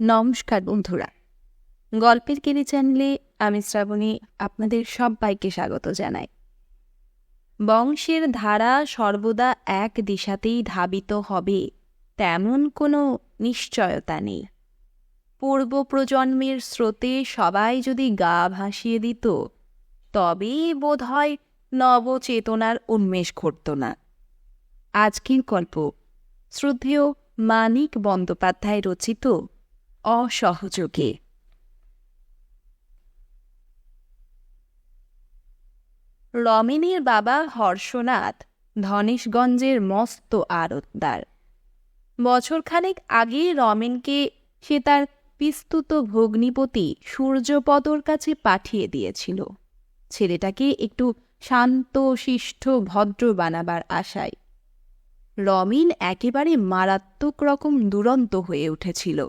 নমস্কার বন্ধুরা। গল্পের কেরি চ্যানেলে আমি শ্রাবণী আপনাদের সবাইকে স্বাগত জানাই। বংশের ধারা সর্বদা এক দিশাতেই ধাবিত হবে, তেমন কোনো নিশ্চয়তা নেই। পূর্ব প্রজন্মের স্রোতে সবাই যদি গা ভাসিয়ে দিত, তবেই বোধ হয় নবচেতনার উন্মেষ ঘটত না। আজকের গল্প শ্রদ্ধেয় মানিক বন্দ্যোপাধ্যায় রচিত অসহযোগে। রমেনের বাবা হর্ষনাথ ধনেশগঞ্জের মস্ত আড়তদার। বছরখানেক আগে রমেনকে সে তার পিস্তুত ভগ্নিপতি সূর্যপদর কাছে পাঠিয়ে দিয়েছিল। ছেলেটাকে একটু শান্ত, শিষ্ট, ভদ্র বানাবার আশায়। রমিন একেবারে মারাত্মক রকম দুরন্ত হয়ে উঠেছিল।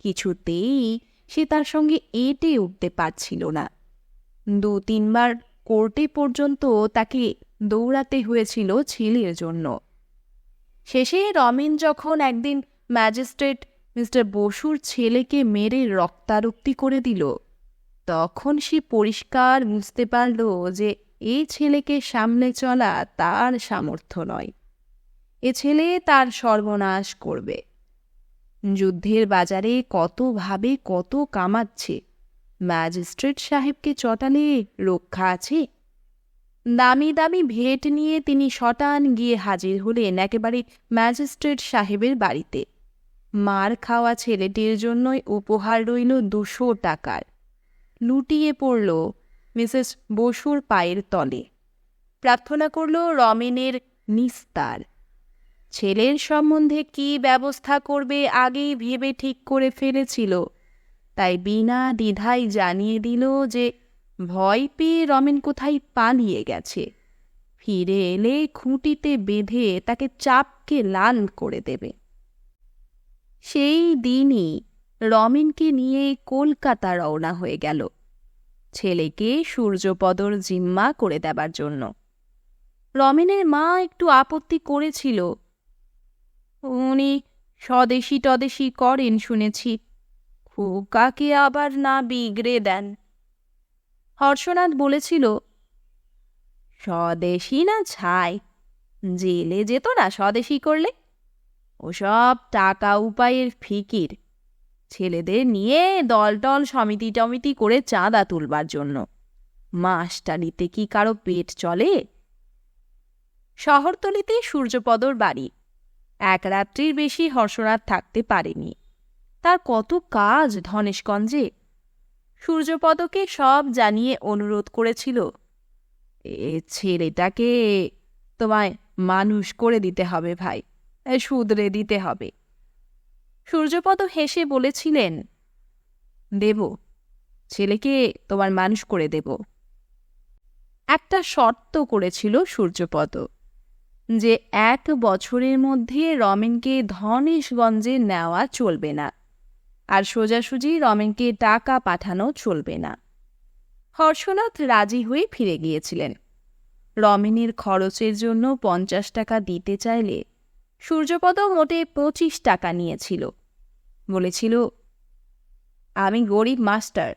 কিছুতেই সে তার সঙ্গে এঁটে উঠতে পারছিল না। দু তিনবার কোর্টে পর্যন্ত তাকে দৌড়াতে হয়েছিল ছেলের জন্য। শেষে রমিন যখন একদিন ম্যাজিস্ট্রেট মিস্টার বসুর ছেলেকে মেরে রক্তারক্তি করে দিল, তখন সে পরিষ্কার বুঝতে পারল যে এই ছেলেকে সামলে চলা তার সামর্থ্য নয়। এ ছেলে তার সর্বনাশ করবে। যুদ্ধের বাজারে কতভাবে কত কামাচ্ছে। ম্যাজিস্ট্রেট সাহেবকে চটালে রক্ষা আছে। দামি দামি ভেট নিয়ে তিনি শটান গিয়ে হাজির হলেন একেবারে ম্যাজিস্ট্রেট সাহেবের বাড়িতে। মার খাওয়া ছেলেটির জন্যই উপহার রইল দুশো টাকার। লুটিয়ে পড়ল মিসেস বসুর পায়ের তলে। প্রার্থনা করল রমেনের নিস্তার। ছেলের সম্বন্ধে কি ব্যবস্থা করবে আগেই ভেবে ঠিক করে ফেলেছিল। তাই বিনা দ্বিধায় জানিয়ে দিল যে, ভয় পেয়ে রমেন কোথায় পালিয়ে গেছে। ফিরে এলে খুঁটিতে বেঁধে তাকে চাপকে লাল করে দেবে। সেই দিনই রমেনকে নিয়ে কলকাতা রওনা হয়ে গেল। ছেলেকে সূর্যপদর জিম্মা করে দেবার জন্য। রমেনের মা একটু আপত্তি করেছিল উনি স্বদেশি টদেশি করেন শুনেছি। খোকাকে আবার না বিগড়ে দেন। হর্ষনাথ বলেছিল, স্বদেশি না ছাই জেলে যেত না স্বদেশি করলে। ওসব টাকা উপায়ের ফিকির, ছেলেদের নিয়ে দল টল সমিতি টমিতি করে চাঁদা তুলবার জন্য। মাসটালিতে কি কারও পেট চলে? শহরতলিতে সূর্যপদর বাড়ি এক রাত্রির বেশি হর্ষরাত থাকতে পারেনি। তার কত কাজ ধনেশগঞ্জে। সূর্যপদকে সব জানিয়ে অনুরোধ করেছিল, এ ছেলেটাকে তোমায় মানুষ করে দিতে হবে ভাই শুধরে দিতে হবে। সূর্যপদ হেসে বলেছিলেন, দেব, ছেলেকে তোমার মানুষ করে দেব। একটা শর্ত করেছিল সূর্যপদ। যে এক বছরের মধ্যে রমেনকে ধনেশগঞ্জে নেওয়া চলবে না। আর সোজাসুজি রমেনকে টাকা পাঠানো চলবে না। হর্ষনাথ রাজি হয়ে ফিরে গিয়েছিলেন। রমেনের খরচের জন্য পঞ্চাশ টাকা দিতে চাইলে সূর্যপদ মোটে পঁচিশ টাকা নিয়েছিল। বলেছিল, আমি গরিব মাস্টার,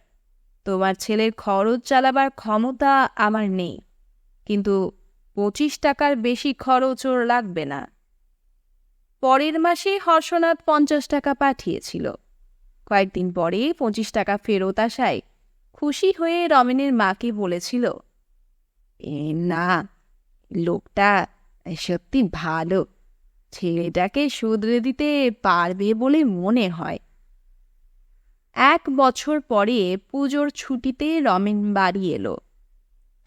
তোমার ছেলের খরচ চালাবার ক্ষমতা আমার নেই। কিন্তু পঁচিশ টাকার বেশি খরচ ওর লাগবে না। পরের মাসে হর্ষনাথ পঞ্চাশ টাকা পাঠিয়েছিল। কয়েকদিন পরে পঁচিশ টাকা ফেরত আসায় খুশি হয়ে রমেনের মাকে বলেছিল, এ না, লোকটা সত্যি ভালো। ছেলেটাকে শুধরে দিতে পারবে বলে মনে হয়। এক বছর পরে পুজোর ছুটিতে রমেন বাড়ি এলো।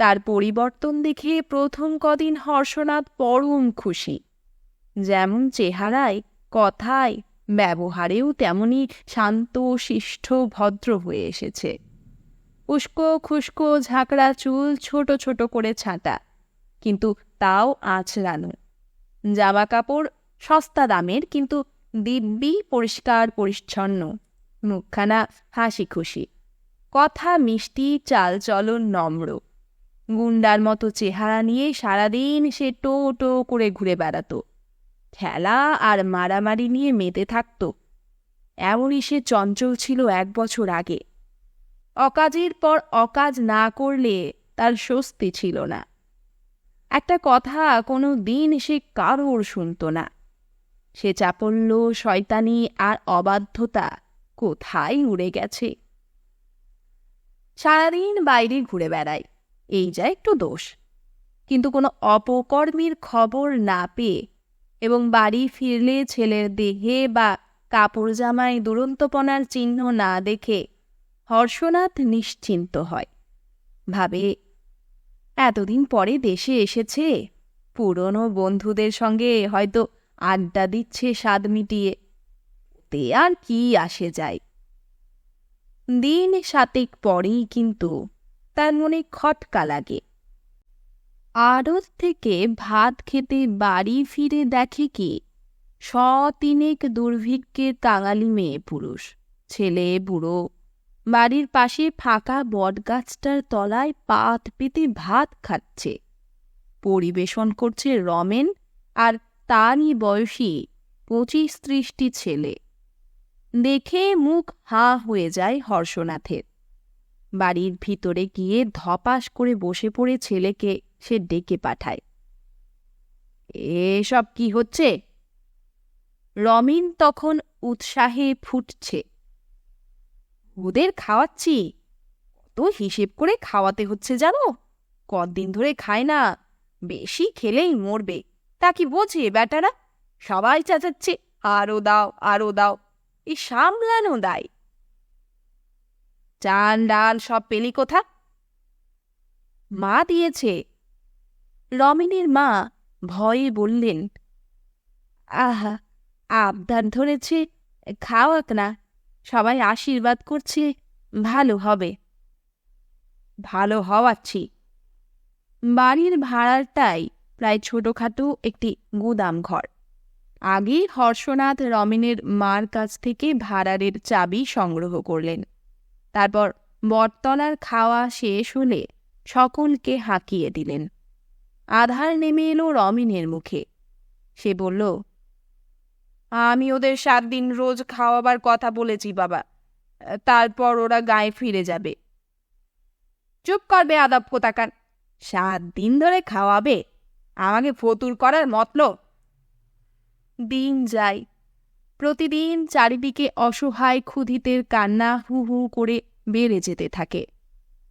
তার পরিবর্তন দেখে প্রথম কদিন হর্ষনাথ পরম খুশি। যেমন চেহারায়, কথায়, ব্যবহারেও তেমনি শান্ত, শিষ্ট, ভদ্র হয়ে এসেছে। উস্কো খুস্কো ঝাঁকড়া চুল ছোট ছোট করে ছাঁটা, কিন্তু তাও আঁচড়ানো। জামা কাপড় সস্তা দামের, কিন্তু দিব্যি, পরিষ্কার, পরিচ্ছন্ন। মুখখানা হাসি খুশি কথা মিষ্টি, চালচলন, নম্র। গুন্ডার মতো চেহারা নিয়ে সারাদিন সে টো টো করে ঘুরে বেড়াত। খেলা আর মারামারি নিয়ে মেতে থাকত। এমনই সে চঞ্চল ছিল এক বছর আগে। অকাজের পর অকাজ না করলে তার স্বস্তি ছিল না। একটা কথা কোনো দিন সে কারোর শুনত না। সে চাপল্য শয়তানি আর অবাধ্যতা কোথায় উড়ে গেছে? সারাদিন বাইরে ঘুরে বেড়ায়। এই যা একটু দোষ। কিন্তু কোনো অপকর্মীর খবর না পেয়ে এবং বাড়ি ফিরলে ছেলের দেহে বা কাপড় জামায় দুরন্তপনার চিহ্ন না দেখে হর্ষনাথ নিশ্চিন্ত হয়। ভাবে, এতদিন পরে দেশে এসেছে। পুরনো বন্ধুদের সঙ্গে হয়তো আড্ডা দিচ্ছে স্বাদ মিটিয়ে। তে আর কি আসে যায়? দিন সাতেক পরেই কিন্তু তার মনে খটকা লাগে। আড়ত থেকে ভাত খেতে বাড়ি ফিরে দেখে কি? স তিনেক দুর্ভিক্ষের কাঙালি মেয়ে পুরুষ, ছেলে, বুড়ো। বাড়ির পাশে ফাঁকা বটগাছটার তলায় পাত পেতে ভাত খাচ্ছে। পরিবেশন করছে রমেন আর তারই বয়সী পঁচিশ ত্রিশটি ছেলে। দেখে মুখ হাঁ হয়ে যায় হর্ষনাথের। বাড়ির ভিতরে গিয়ে ধপাস করে বসে পড়ে ছেলেকে সে ডেকে পাঠায়। এসব কি হচ্ছে? রমিন তখন উৎসাহে ফুটছে। ওদের খাওয়াচ্ছি। কত হিসেব করে খাওয়াতে হচ্ছে জানো? কদিন ধরে খায় না। বেশি খেলেই মরবে। তা কি বোঝে বেটারা সবাই চাচাচ্ছে আরও দাও আরও দাও। এই সামলানো দায়। চাল ডাল, সব পেলি কোথা? মা দিয়েছে। রমিনীর মা ভয়ে বললেন, আহা, আবদার ধরেছে, খাওয়াক না। সবাই আশীর্বাদ করছে, ভালো হবে। ভালো হওয়াচ্ছি। বাড়ির ভাড়ারটাই প্রায় ছোটখাটো একটি গুদাম ঘর। আগেই হর্ষনাথ রমেনের মার কাছ থেকে ভাড়ারের চাবি সংগ্রহ করলেন। তারপর বটতলার খাওয়া শেষ হলে সকলকে হাঁকিয়ে দিলেন। আধার নেমে এলো রমিনের মুখে। সে বলল, আমি ওদের সাত দিন রোজ খাওয়াবার কথা বলেছি বাবা। তারপর ওরা গায়ে ফিরে যাবে। চুপ করবে আদব কোথাকার সাত দিন ধরে খাওয়াবে? আমাকে ফতুর করার মতলব? দিন যায় প্রতিদিন চারিদিকে অসহায় ক্ষুধিতের কান্না হু হু করে বেড়ে যেতে থাকে।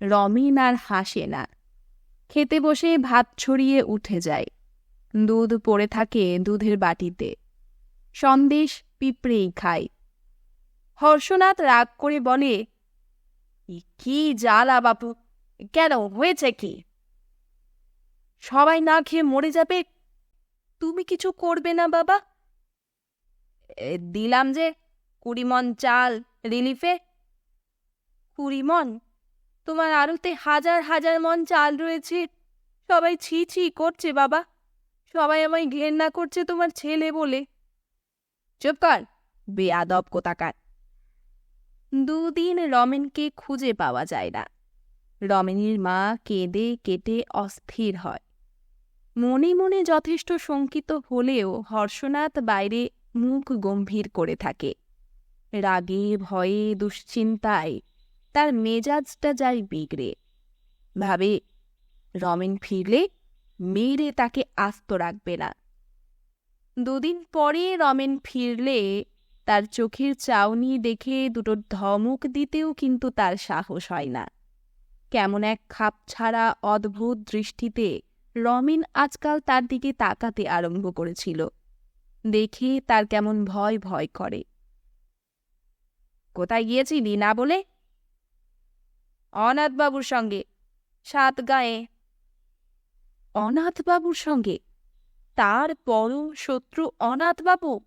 রমিন আর হাসে না। খেতে বসে ভাত ছড়িয়ে উঠে যায়। দুধ পড়ে থাকে দুধের বাটিতে। সন্দেশ পিঁপড়েই খায়। হর্ষনাথ রাগ করে বলে "ই কি জ্বালা বাপু, কেন, হয়েছে কি? সবাই না খেয়ে মরে যাবে? তুমি কিছু করবে না বাবা? দিলাম যে কুড়ি মন চাল রিলিফে। কুড়ি মন তোমার আড়তে হাজার হাজার মন চাল রয়েছে। সবাই ছি ছি করছে বাবা। সবাই আমায় ঘেন্না করছে তোমার ছেলে বলে। চুপ কর, বেয়াদব কোতাকার দুদিন রমেনকে খুঁজে পাওয়া যায় না। রমেনের মা কেঁদে কেটে অস্থির হয়। মনে মনে যথেষ্ট শঙ্কিত হলেও হর্ষনাথ বাইরে মুখ গম্ভীর করে থাকে। রাগে, ভয়ে, দুশ্চিন্তায় তার মেজাজটা যায় বিগড়ে। ভাবে, রমেন ফিরলে মেরে তাকে আস্ত রাখবে না। দুদিন পরে রমেন ফিরলে তার চোখের চাউনি দেখে দুটো ধমক দিতেও কিন্তু তার সাহস হয় না। কেমন এক খাপ ছাড়া অদ্ভুত দৃষ্টিতে রমিন আজকাল তার দিকে তাকাতে আরম্ভ করেছিল। দেখে তার কেমন ভয় ভয় করে। কোথায় গিয়েছিলি না বলে? অনাথবাবুর সঙ্গে, সাত গায়ে। অনাথবাবুর সঙ্গে? তার পরম শত্রু অনাথবাবু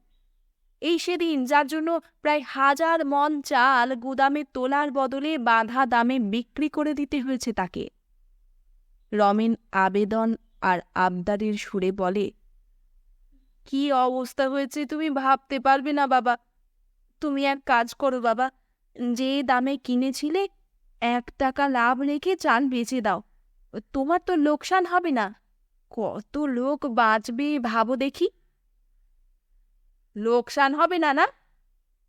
এই সেদিন যার জন্য প্রায় হাজার মন চাল গুদামে তোলার বদলে বাঁধা দামে বিক্রি করে দিতে হয়েছে তাকে। রমেন আবেদন আর আবদারের সুরে বলে কি অবস্থা হয়েছে তুমি ভাবতে পারবে না, বাবা। তুমি এক কাজ করো, বাবা। যে দামে কিনেছিলে, এক টাকা লাভ রেখে চাল বেচে দাও। তোমার তো লোকসান হবে না। কত লোক বাঁচবে ভাবো দেখি। লোকসান হবে না না?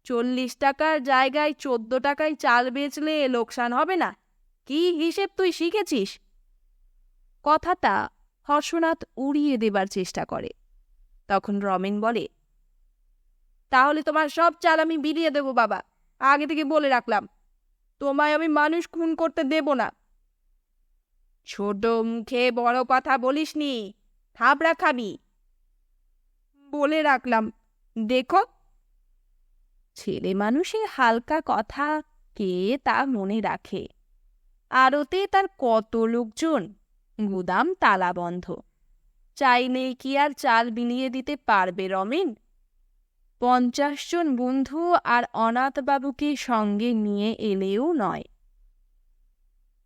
চল্লিশ টাকার জায়গায় চোদ্দ টাকায় চাল বেচলে লোকসান হবে না? কি হিসেব তুই শিখেছিস? কথাটা হর্ষনাথ উড়িয়ে দেবার চেষ্টা করে। তখন রমেন বলে, তাহলে তোমার সব চাল আমি বিলিয়ে দেব বাবা। আগে থেকে বলে রাখলাম, তোমায় আমি মানুষ খুন করতে দেব না। ছোট মুখে বড় কথা বলিসনি থাবড়া খাবি। বলে রাখলাম, দেখো। ছেলে মানুষের হালকা কথা কে তা মনে রাখে। আরতে তার কত লোকজন, গুদাম তালা বন্ধ চাইলে কি আর চাল বিলিয়ে দিতে পারবে রমেন? পঞ্চাশ জন বন্ধু আর অনাথবাবুকে সঙ্গে নিয়ে এলেও নয়।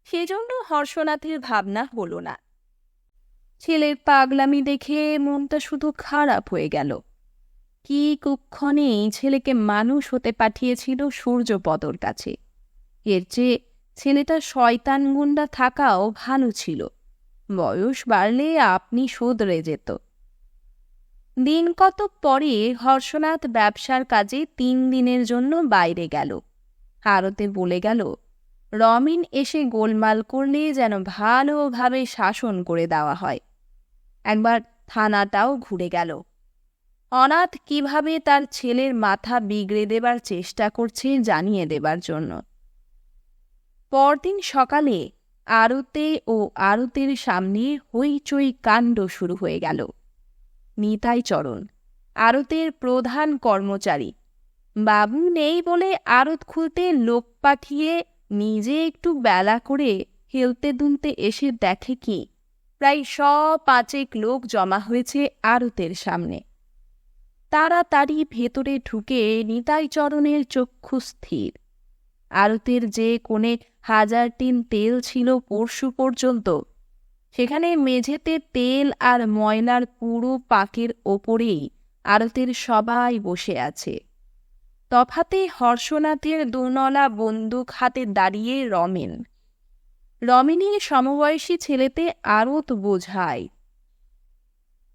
সেজন্য হর্ষনাথের ভাবনা হল না। ছেলের পাগলামি দেখে মনটা শুধু খারাপ হয়ে গেল। কি কুক্ষণে ছেলেকে মানুষ হতে পাঠিয়েছিল সূর্যপদর কাছে। এর চেয়ে ছেলেটা শয়তান গুন্ডা থাকাও ভালো ছিল। বয়স বাড়লে আপনি শোধরে যেত। দিন কত পরে হর্ষনাথ ব্যবসার কাজে তিন দিনের জন্য বাইরে গেল। আরতে বলে গেল, রমিন এসে গোলমাল করলে যেন ভালোভাবে শাসন করে দেওয়া হয়। একবার থানাটাও ঘুরে গেল। অনাথ কীভাবে তার ছেলের মাথা বিগড়ে দেবার চেষ্টা করছে জানিয়ে দেবার জন্য। পরদিন সকালে আরতে ও আরতের সামনে হইচই কাণ্ড শুরু হয়ে গেল। নিতাই চরণ, আরতের প্রধান কর্মচারী। বাবু নেই বলে আড়ত খুলতে লোক পাঠিয়ে নিজে একটু বেলা করে হেলতে দুলতে এসে দেখে কি, প্রায় স পাঁচেক লোক জমা হয়েছে আড়তের সামনে। তাড়াতাড়ি ভেতরে ঢুকে নিতাই চরণের চক্ষু স্থির। আড়তের যে কোণে হাজার টিন তেল ছিল পরশু পর্যন্ত। সেখানে মেঝেতে তেল আর ময়লার পুরো পাকের ওপরেই আড়তের সবাই বসে আছে। তফাতে হর্ষনাথের দুনলা বন্দুক হাতে দাঁড়িয়ে রমেন। রমেনের সমবয়সী ছেলেতে আরত বোঝায়,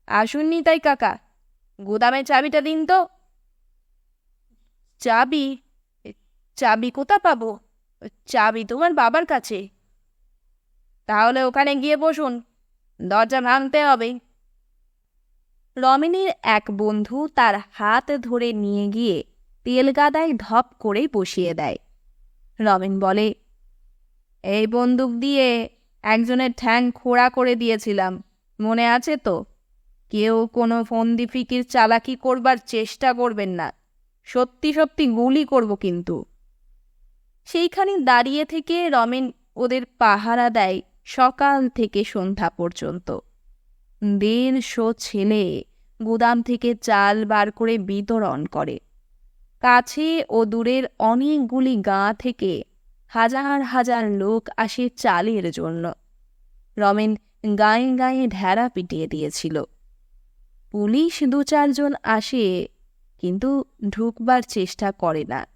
আসুননি তাই কাকা, গুদামে চাবিটা দিন তো। চাবি? চাবি কোথা পাবো? চাবি তোমার বাবার কাছে। তাহলে ওখানে গিয়ে বসুন, দরজা ভাঙতে হবে। রমেনের এক বন্ধু তার হাত ধরে নিয়ে গিয়ে তেলগাদায় ধপ করে বসিয়ে দেয়। রমেন বলে, এই বন্দুক দিয়ে একজনের ঠ্যাং খোড়া করে দিয়েছিলাম, মনে আছে তো? কেউ কোনো ফন্দি ফিকির চালাকি করবার চেষ্টা করবেন না। সত্যি সত্যি গুলি করব কিন্তু। সেইখানে দাঁড়িয়ে থেকে রমেন ওদের পাহারা দেয় সকাল থেকে সন্ধ্যা পর্যন্ত। দেড়শো ছেলে গুদাম থেকে চাল বার করে বিতরণ করে। কাছে ও দূরের অনেকগুলি গাঁ থেকে হাজার হাজার লোক আসে চালের জন্য। রমেন গায়ে গায়ে ঢেড়া পিটিয়ে দিয়েছিল। পুলিশ দু চারজন আসে, কিন্তু ঢুকবার চেষ্টা করে না।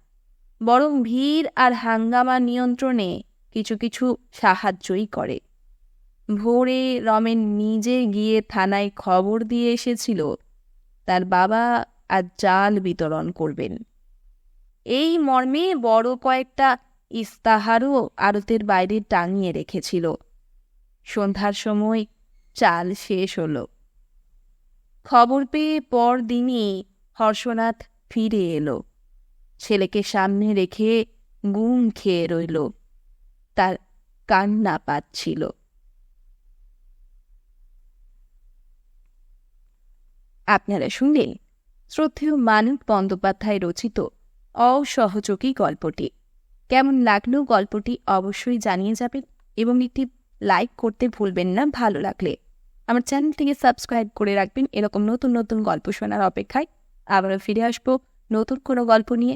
বরং ভিড় আর হাঙ্গামা নিয়ন্ত্রণে কিছু কিছু সাহায্যই করে। ভোরে রমেন নিজে গিয়ে থানায় খবর দিয়ে এসেছিল, তার বাবা আর চাল বিতরণ করবেন। এই মর্মে বড় কয়েকটা ইস্তাহারও আড়তের বাইরে টাঙিয়ে রেখেছিল। সন্ধ্যার সময় চাল শেষ হলো। খবর পেয়ে পরদিনই হর্ষনাথ ফিরে এলো। ছেলেকে সামনে রেখে গুম খেয়ে রইল। তার কান্না পাচ্ছিল। আপনারা শুনলেন শ্রদ্ধেয় মানব বন্দ্যোপাধ্যায় রচিত অসহযোগী গল্পটি। কেমন লাগল গল্পটি অবশ্যই জানিয়ে যাবেন এবং একটি লাইক করতে ভুলবেন না, ভালো লাগলে। আমার চ্যানেলটিকে সাবস্ক্রাইব করে রাখবেন। এরকম নতুন নতুন গল্প শোনার অপেক্ষায় আবারও ফিরে আসব নতুন কোনো গল্প নিয়ে।